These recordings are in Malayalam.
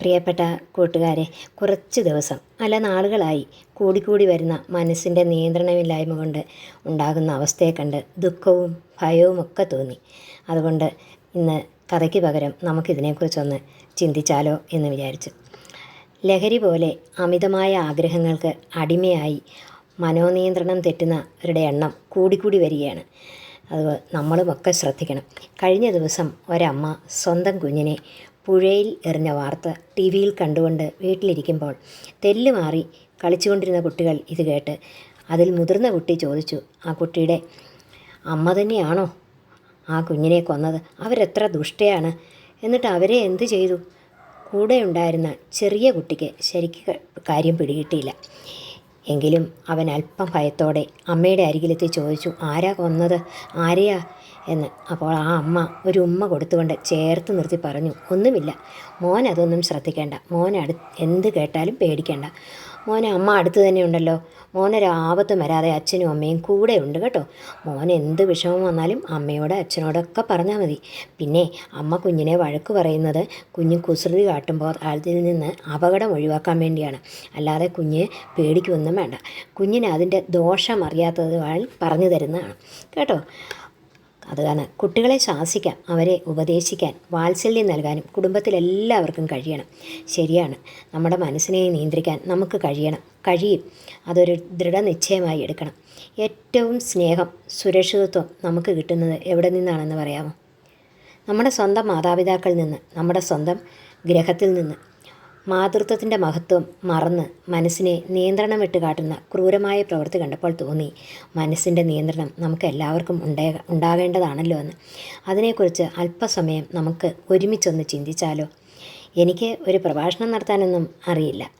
പ്രിയപ്പെട്ട കൂട്ടുകാരെ കുറച്ച് ദിവസം അല്ല നാളുകളായി കൂടിക്കൂടി വരുന്ന മനസ്സിന്റെ നിയന്ത്രണമില്ലായ്മ കൊണ്ട് ഉണ്ടാകുന്ന അവസ്ഥയെ കണ്ട് ദുഃഖവും ഭയവും ഒക്കെ തോന്നി. അതുകൊണ്ട് ഇന്ന് കഥയ്ക്ക് പകരം നമുക്കിതിനെക്കുറിച്ചൊന്ന് ചിന്തിച്ചാലോ എന്ന് വിചാരിച്ചു. ലഹരി പോലെ അമിതമായ ആഗ്രഹങ്ങൾക്ക് അടിമയായി മനോനിയന്ത്രണം തെറ്റുന്നവരുടെ എണ്ണം കൂടിക്കൂടി വരികയാണ്. അത് നമ്മളുമൊക്കെ ശ്രദ്ധിക്കണം. കഴിഞ്ഞ ദിവസം ഒരമ്മ സ്വന്തം കുഞ്ഞിനെ പുഴയിൽ എറിഞ്ഞ വാർത്ത ടി വിയിൽ കണ്ടുകൊണ്ട് വീട്ടിലിരിക്കുമ്പോൾ തെല്ല് മാറി കളിച്ചുകൊണ്ടിരുന്ന കുട്ടികൾ ഇത് കേട്ട് അതിൽ മുതിർന്ന കുട്ടി ചോദിച്ചു ആ കുട്ടിയുടെ അമ്മ തന്നെയാണോ? ആ കുഞ്ഞിനെ കൊന്നത്. അവരെത്ര ദുഷ്ടയാണ്. എന്നിട്ട് അവരെ എന്ത് ചെയ്തു? കൂടെ ഉണ്ടായിരുന്ന ചെറിയ കുട്ടിക്ക് ശരിക്ക് കാര്യം പിടികിട്ടിയില്ല. എങ്കിലും അവൻ അല്പം ഭയത്തോടെ അമ്മയുടെ അരികിലെത്തി ചോദിച്ചു ആരാ കൊന്നത്? ആരെയാ? എന്ന്. അപ്പോൾ ആ അമ്മ ഒരു ഉമ്മ കൊടുത്തുകൊണ്ട് ചേർത്ത് നിർത്തി പറഞ്ഞു ഒന്നുമില്ല. മോൻ അതൊന്നും ശ്രദ്ധിക്കേണ്ട. മോൻ അടു എന്ത് കേട്ടാലും പേടിക്കേണ്ട. മോനെ അമ്മ അടുത്ത് തന്നെ ഉണ്ടല്ലോ. മോനൊരു ആപത്തും വരാതെ അച്ഛനും അമ്മയും കൂടെ ഉണ്ട് കേട്ടോ. മോൻ എന്ത് വിഷമം വന്നാലും അമ്മയോട് അച്ഛനോടൊക്കെ പറഞ്ഞാൽ മതി. പിന്നെ അമ്മ കുഞ്ഞിനെ വഴക്ക് പറയുന്നത് കുഞ്ഞ് കുസൃതി കാട്ടുമ്പോൾ അതിൽ നിന്ന് അപകടം ഒഴിവാക്കാൻ വേണ്ടിയാണ്. അല്ലാതെ കുഞ്ഞ് പേടിക്കൊന്നും വേണ്ട. കുഞ്ഞിന് അതിന്റെ ദോഷം അറിയാത്തത് പറഞ്ഞു തരുന്നതാണ്. കേട്ടോ. അതാണ് കുട്ടികളെ ശാസിക്കാൻ അവരെ ഉപദേശിക്കാൻ വാത്സല്യം നൽകാനും കുടുംബത്തിലെല്ലാവർക്കും കഴിയണം. ശരിയാണ്. നമ്മുടെ മനസ്സിനെ നിയന്ത്രിക്കാൻ നമുക്ക് കഴിയണം. കഴിയും. അതൊരു ദൃഢനിശ്ചയമായി എടുക്കണം. ഏറ്റവും സ്നേഹം സുരക്ഷിതത്വം നമുക്ക് കിട്ടുന്നത് എവിടെ നിന്നാണെന്ന് പറയാമോ? നമ്മുടെ സ്വന്തം മാതാപിതാക്കളിൽ നിന്ന് നമ്മുടെ സ്വന്തം ഗ്രഹത്തിൽ നിന്ന്. മാതൃത്വത്തിന്റെ മഹത്വം മറന്ന് മനസ്സിനെ നിയന്ത്രണം വിട്ട് കാട്ടുന്ന ക്രൂരമായ പ്രവൃത്തി കണ്ടപ്പോൾ തോന്നി മനസ്സിന്റെ നിയന്ത്രണം നമുക്ക് എല്ലാവർക്കും ഉണ്ടേ ഉണ്ടാകേണ്ടതാണല്ലോ എന്ന്. അതിനെക്കുറിച്ച് അല്പസമയം നമുക്ക് ഒരുമിച്ചൊന്ന് ചിന്തിച്ചാലോ? എനിക്ക് ഒരു പ്രഭാഷണം നടത്താനൊന്നും അറിയില്ല.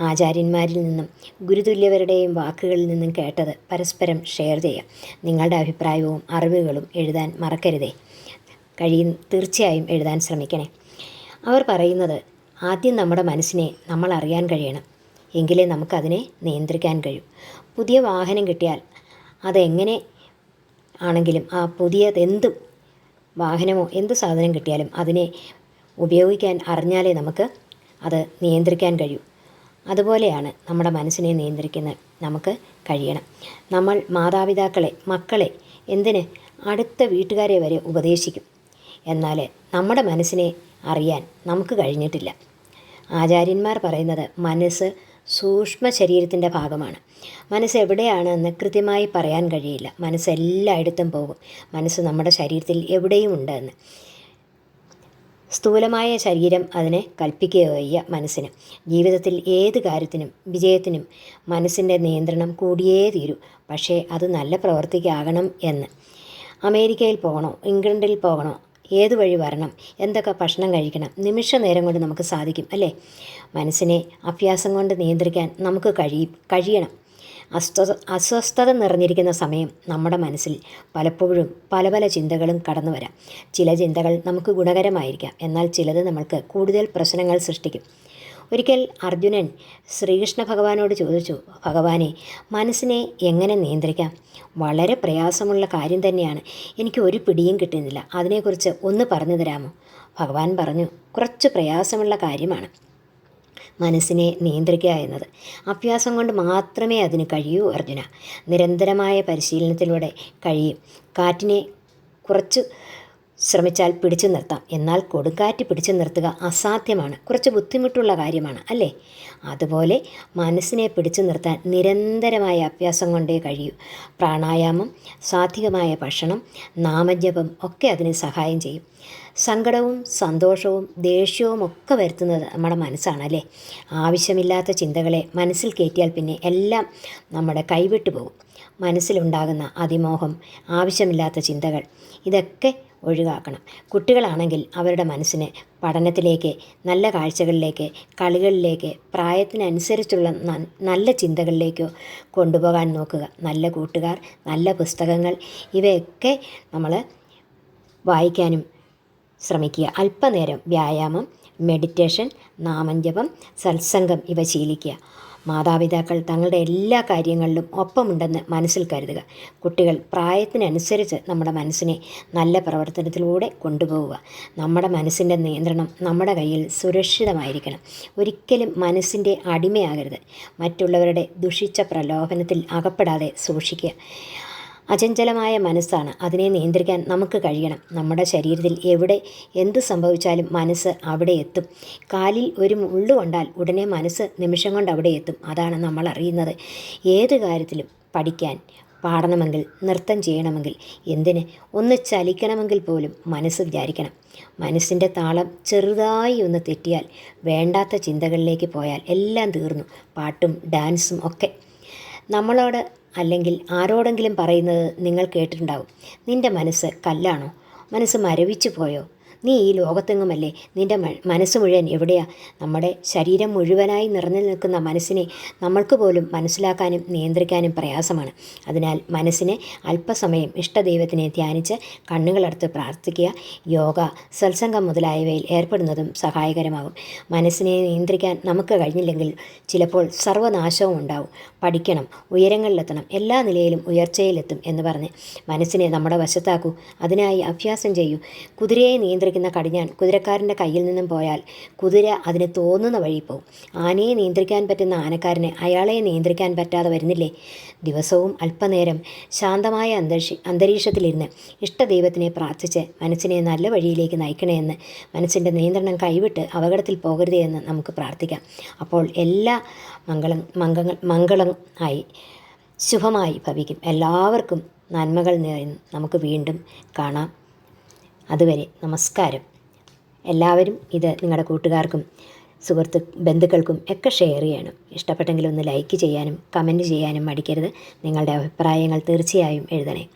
ആചാര്യന്മാരിൽ നിന്നും ഗുരുതുല്യവരുടെയും വാക്കുകളിൽ നിന്നും കേട്ടത് പരസ്പരം ഷെയർ ചെയ്യാം. നിങ്ങളുടെ അഭിപ്രായവും അറിവുകളും എഴുതാൻ മറക്കരുതേ. കഴിയും തീർച്ചയായും എഴുതാൻ ശ്രമിക്കണേ. അവർ പറയുന്നത് ആദ്യം നമ്മുടെ മനസ്സിനെ നമ്മൾ അറിയാൻ കഴിയണം. എങ്കിലേ നമുക്കതിനെ നിയന്ത്രിക്കാൻ കഴിയും. പുതിയ വാഹനം കിട്ടിയാൽ അതെങ്ങനെ ആണെങ്കിലും ആ പുതിയതെന്തും വാഹനമോ എന്ത് സാധനം കിട്ടിയാലും അതിനെ ഉപയോഗിക്കാൻ അറിഞ്ഞാലേ നമുക്ക് അത് നിയന്ത്രിക്കാൻ കഴിയൂ. അതുപോലെയാണ് നമ്മുടെ മനസ്സിനെ നിയന്ത്രിക്കുന്ന നമുക്ക് കഴിയണം. നമ്മൾ മാതാപിതാക്കളെ മക്കളെ എന്തിന് അടുത്ത വീട്ടുകാരെ വരെ ഉപദേശിക്കും? എന്നാൽ നമ്മുടെ മനസ്സിനെ അറിയാൻ നമുക്ക് കഴിഞ്ഞിട്ടില്ല. ആചാര്യന്മാർ പറയുന്നത് മനസ്സ് സൂക്ഷ്മ ശരീരത്തിന്റെ ഭാഗമാണ്. മനസ്സ് എവിടെയാണെന്ന് കൃത്യമായി പറയാൻ കഴിയില്ല. മനസ്സ് എല്ലായിടത്തും പോകും. മനസ്സ് നമ്മുടെ ശരീരത്തിൽ എവിടെയും ഉണ്ടെന്ന്. സ്ഥൂലമായ ശരീരം അതിനെ കൽപ്പിക്കുകയോ ചെയ്യുക മനസ്സിന്. ജീവിതത്തിൽ ഏത് കാര്യത്തിനും വിജയത്തിനും മനസ്സിന്റെ നിയന്ത്രണം കൂടിയേ തീരൂ. പക്ഷേ അത് നല്ല പ്രവർത്തിക്കാകണം എന്ന്. അമേരിക്കയിൽ പോകണോ? ഇംഗ്ലണ്ടിൽ പോകണോ? ഏത് വഴി വരണം? എന്തൊക്കെ ഭക്ഷണം കഴിക്കണം? നിമിഷ നേരം കൊണ്ട് നമുക്ക് സാധിക്കും അല്ലേ? മനസ്സിനെ അഭ്യാസം കൊണ്ട് നിയന്ത്രിക്കാൻ നമുക്ക് കഴിയും കഴിയണം. അസ്വസ്ഥ അസ്വസ്ഥത നിറഞ്ഞിരിക്കുന്ന സമയം നമ്മുടെ മനസ്സിൽ പലപ്പോഴും പല പല ചിന്തകളും കടന്നു വരാം. ചില ചിന്തകൾ നമുക്ക് ഗുണകരമായിരിക്കാം. എന്നാൽ ചിലത് നമ്മൾക്ക് കൂടുതൽ പ്രശ്നങ്ങൾ സൃഷ്ടിക്കും. ഒരിക്കൽ അർജുനൻ ശ്രീകൃഷ്ണ ഭഗവാനോട് ചോദിച്ചു ഭഗവാനെ മനസ്സിനെ എങ്ങനെ നിയന്ത്രിക്കാം? വളരെ പ്രയാസമുള്ള കാര്യം തന്നെയാണ്. എനിക്ക് ഒരു പിടിയും കിട്ടുന്നില്ല. അതിനെക്കുറിച്ച് ഒന്ന് പറഞ്ഞു തരാമോ? ഭഗവാൻ പറഞ്ഞു കുറച്ച് പ്രയാസമുള്ള കാര്യമാണ് മനസ്സിനെ നിയന്ത്രിക്കുക എന്നത്. അഭ്യാസം കൊണ്ട് മാത്രമേ അതിന് കഴിയൂ അർജുന. നിരന്തരമായ പരിശീലനത്തിലൂടെ കഴിയും. കാറ്റിനെ കുറച്ച് ശ്രമിച്ചാൽ പിടിച്ചു നിർത്താം. എന്നാൽ കൊടുങ്കാറ്റ് പിടിച്ചു നിർത്തുക അസാധ്യമാണ്. കുറച്ച് ബുദ്ധിമുട്ടുള്ള കാര്യമാണ് അല്ലേ? അതുപോലെ മനസ്സിനെ പിടിച്ചു നിർത്താൻ നിരന്തരമായ അഭ്യാസം കൊണ്ടേ കഴിയൂ. പ്രാണായാമം സാധികമായ ഭക്ഷണം നാമജപം ഒക്കെ അതിന് സഹായം ചെയ്യും. സങ്കടവും സന്തോഷവും ദേഷ്യവും ഒക്കെ വരുത്തുന്നത് നമ്മുടെ മനസ്സാണല്ലേ ആവശ്യമില്ലാത്ത ചിന്തകളെ മനസ്സിൽ കയറ്റിയാൽ പിന്നെ എല്ലാം നമ്മുടെ കൈവിട്ടു പോകും. മനസ്സിലുണ്ടാകുന്ന അതിമോഹം ആവശ്യമില്ലാത്ത ചിന്തകൾ ഇതൊക്കെ ഒഴിവാക്കണം. കുട്ടികളാണെങ്കിൽ അവരുടെ മനസ്സിനെ പഠനത്തിലേക്ക് നല്ല കാഴ്ചകളിലേക്ക് കളികളിലേക്ക് പ്രായത്തിനനുസരിച്ചുള്ള നല്ല ചിന്തകളിലേക്കോ കൊണ്ടുപോകാൻ നോക്കുക. നല്ല കൂട്ടുകാർ നല്ല പുസ്തകങ്ങൾ ഇവയൊക്കെ നമ്മൾ വായിക്കാനും ശ്രമിക്കുക. അല്പനേരം വ്യായാമം മെഡിറ്റേഷൻ നാമഞ്ജപം സത്സംഗം ഇവ ശീലിക്കുക. മാതാപിതാക്കൾ തങ്ങളുടെ എല്ലാ കാര്യങ്ങളിലും ഒപ്പമുണ്ടെന്ന് മനസ്സിൽ കരുതുക. കുട്ടികൾ പ്രായത്തിനനുസരിച്ച് നമ്മുടെ മനസ്സിനെ നല്ല പ്രവർത്തനത്തിലൂടെ കൊണ്ടുപോവുക. നമ്മുടെ മനസ്സിന്റെ നിയന്ത്രണം നമ്മുടെ കയ്യിൽ സുരക്ഷിതമായിരിക്കണം. ഒരിക്കലും മനസ്സിന്റെ അടിമയാകരുത്. മറ്റുള്ളവരുടെ ദുഷിച്ച പ്രലോഭനത്തിൽ അകപ്പെടാതെ സൂക്ഷിക്കുക. അചഞ്ചലമായ മനസ്സാണ്. അതിനെ നിയന്ത്രിക്കാൻ നമുക്ക് കഴിയണം. നമ്മുടെ ശരീരത്തിൽ എവിടെ എന്ത് സംഭവിച്ചാലും മനസ്സ് അവിടെ എത്തും. കാലിൽ ഒരു മുള്ളു കൊണ്ടാൽ ഉടനെ മനസ്സ് നിമിഷം കൊണ്ട് അവിടെ എത്തും. അതാണ് നമ്മൾ അറിയുന്നത്. ഏത് കാര്യത്തിലും പഠിക്കാൻ പാടണമെങ്കിൽ നൃത്തം ചെയ്യണമെങ്കിൽ എന്തിന്? ഒന്ന് ചലിക്കണമെങ്കിൽ പോലും മനസ്സ് വിചാരിക്കണം. മനസ്സിന്റെ താളം ചെറുതായി ഒന്ന് തെറ്റിയാൽ വേണ്ടാത്ത ചിന്തകളിലേക്ക് പോയാൽ എല്ലാം തീർന്നു. പാട്ടും ഡാൻസും ഒക്കെ. നമ്മളോട് അല്ലെങ്കിൽ ആരോടെങ്കിലും പറയുന്നത് നിങ്ങൾ കേട്ടിട്ടുണ്ടാവും. നിന്റെ മനസ്സ് കല്ലാണോ? മനസ്സ് മരവിച്ചു പോയോ? നീ ഈ ലോകത്തെങ്ങുമല്ലേ? നിന്റെ മനസ്സ് മുഴുവൻ എവിടെയാ? നമ്മുടെ ശരീരം മുഴുവനായി നിറഞ്ഞു നിൽക്കുന്ന മനസ്സിനെ നമ്മൾക്ക് പോലും മനസ്സിലാക്കാനും നിയന്ത്രിക്കാനും പ്രയാസമാണ്. അതിനാൽ മനസ്സിനെ അല്പസമയം ഇഷ്ടദൈവത്തിനെ ധ്യാനിച്ച് കണ്ണുകളടുത്ത് പ്രാർത്ഥിക്കുക. യോഗ സത്സംഗം മുതലായവയിൽ ഏർപ്പെടുന്നതും സഹായകരമാകും. മനസ്സിനെ നിയന്ത്രിക്കാൻ നമുക്ക് കഴിഞ്ഞില്ലെങ്കിൽ ചിലപ്പോൾ സർവനാശവും ഉണ്ടാവും. പഠിക്കണം ഉയരങ്ങളിലെത്തണം എല്ലാ നിലയിലും ഉയർച്ചയിലെത്തും എന്ന് പറഞ്ഞ് മനസ്സിനെ നമ്മുടെ വശത്താക്കൂ. അതിനായി അഭ്യാസം ചെയ്യൂ. കുതിരയെ നിയന്ത്രിക്കുന്ന കടിഞ്ഞാൻ കുതിരക്കാരന്റെ കയ്യിൽ നിന്നും പോയാൽ കുതിര അതിന് തോന്നുന്ന വഴി പോവും. ആനയെ നിയന്ത്രിക്കാൻ പറ്റുന്ന ആനക്കാരനെ അയാളെ നിയന്ത്രിക്കാൻ പറ്റാതെ വരുന്നില്ലേ? ദിവസവും അല്പനേരം ശാന്തമായ അന്തരീക്ഷ അന്തരീക്ഷത്തിലിരുന്ന് ഇഷ്ടദൈവത്തിനെ പ്രാർത്ഥിച്ച് മനസ്സിനെ നല്ല വഴിയിലേക്ക് നയിക്കണമെന്ന് മനസ്സിന്റെ നിയന്ത്രണം കൈവിട്ട് അപകടത്തിൽ പോകരുതേ എന്ന് നമുക്ക് പ്രാർത്ഥിക്കാം. അപ്പോൾ എല്ലാ മംഗളം മംഗങ്ങൾ മംഗളം ആയി ശുഭമായി ഭവിക്കും. എല്ലാവർക്കും നന്മകൾ നേരുന്നു നമുക്ക് വീണ്ടും കാണാം. അതുവരെ നമസ്കാരം. എല്ലാവരും ഇത് നിങ്ങളുടെ കൂട്ടുകാർക്കും സുഹൃത്തു ബന്ധുക്കൾക്കും ഒക്കെ ഷെയർ ചെയ്യണം. ഇഷ്ടപ്പെട്ടെങ്കിൽ ഒന്ന് ലൈക്ക് ചെയ്യാനും കമന്റ് ചെയ്യാനും മടിക്കരുത്. നിങ്ങളുടെ അഭിപ്രായങ്ങൾ തീർച്ചയായും എഴുതണേ.